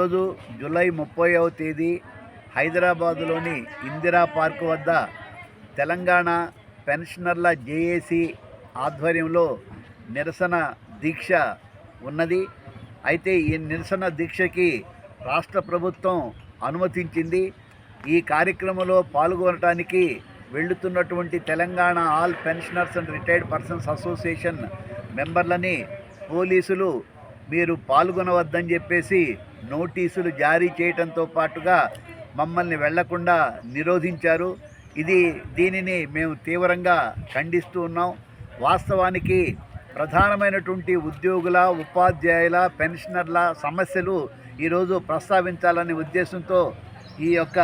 ఈరోజు జూలై ముప్పైవ తేదీ హైదరాబాదులోని ఇందిరా పార్క్ వద్ద తెలంగాణ పెన్షనర్ల జేఏసీ ఆధ్వర్యంలో నిరసన దీక్ష ఉన్నది. అయితే ఈ నిరసన దీక్షకి రాష్ట్ర ప్రభుత్వం అనుమతించింది. ఈ కార్యక్రమంలో పాల్గొనడానికి వెళుతున్నటువంటి Telangana all pensioners and retired persons association మెంబర్లని పోలీసులు మీరు పాల్గొనవద్దని చెప్పేసి నోటీసులు జారీ చేయడంతో పాటుగా మమ్మల్ని వెళ్ళకుండా నిరోధించారు. ఇది దీనిని మేము తీవ్రంగా ఖండిస్తూ ఉన్నాం. వాస్తవానికి ప్రధానమైనటువంటి ఉద్యోగుల ఉపాధ్యాయుల పెన్షనర్ల సమస్యలు ఈరోజు ప్రస్తావించాలనే ఉద్దేశంతో ఈ యొక్క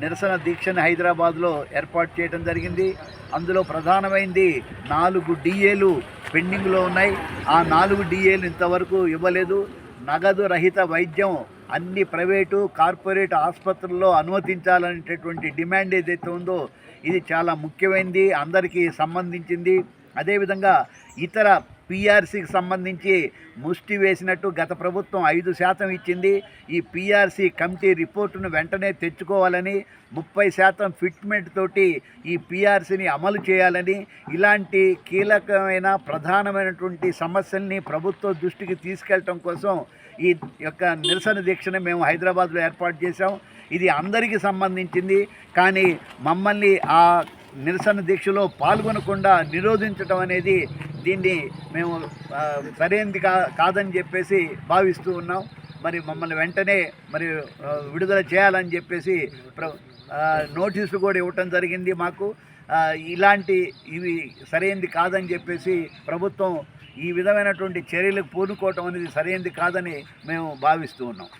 నిరసన దీక్షను హైదరాబాద్లో ఏర్పాటు చేయడం జరిగింది. అందులో ప్రధానమైంది నాలుగు డిఏలు పెండింగ్లో ఉన్నాయి. ఆ నాలుగు డిఏలు ఇంతవరకు ఇవ్వలేదు. నగదు రహిత వైద్యం అన్ని ప్రైవేటు కార్పొరేట్ ఆసుపత్రుల్లో అనుమతించాలనేటటువంటి డిమాండ్ ఏదైతే ఉందో ఇది చాలా ముఖ్యమైనది అందరికీ సంబంధించింది. అదేవిధంగా ఇతర పిఆర్సీకి సంబంధించి ముష్టి వేసినట్టు గత ప్రభుత్వం ఐదు శాతం ఇచ్చింది. ఈ పిఆర్సీ కమిటీ రిపోర్టును వెంటనే తెచ్చుకోవాలని ముప్పై శాతం ఫిట్మెంట్ తోటి ఈ పిఆర్సీని అమలు చేయాలని ఇలాంటి కీలకమైన ప్రధానమైనటువంటి సమస్యల్ని ప్రభుత్వ దృష్టికి తీసుకెళ్ళటం కోసం ఈ యొక్క నిరసన దీక్షను మేము హైదరాబాద్లో ఏర్పాటు చేశాం. ఇది అందరికీ సంబంధించింది. కానీ మమ్మల్ని ఆ నిరసన దీక్షలో పాల్గొనకుండా నిరోధించడం అనేది దీన్ని మేము సరైనది కా కాదని చెప్పేసి భావిస్తూ ఉన్నాం. మరి మమ్మల్ని వెంటనే మరి విడుదల చేయాలని చెప్పేసి ప్ర నోటీసులు కూడా ఇవ్వటం జరిగింది మాకు. ఇలాంటి ఇవి సరైనది కాదని చెప్పేసి ప్రభుత్వం ఈ విధమైనటువంటి చర్యలకు పూనుకోవటం అనేది సరైనది కాదని మేము భావిస్తూ ఉన్నాం.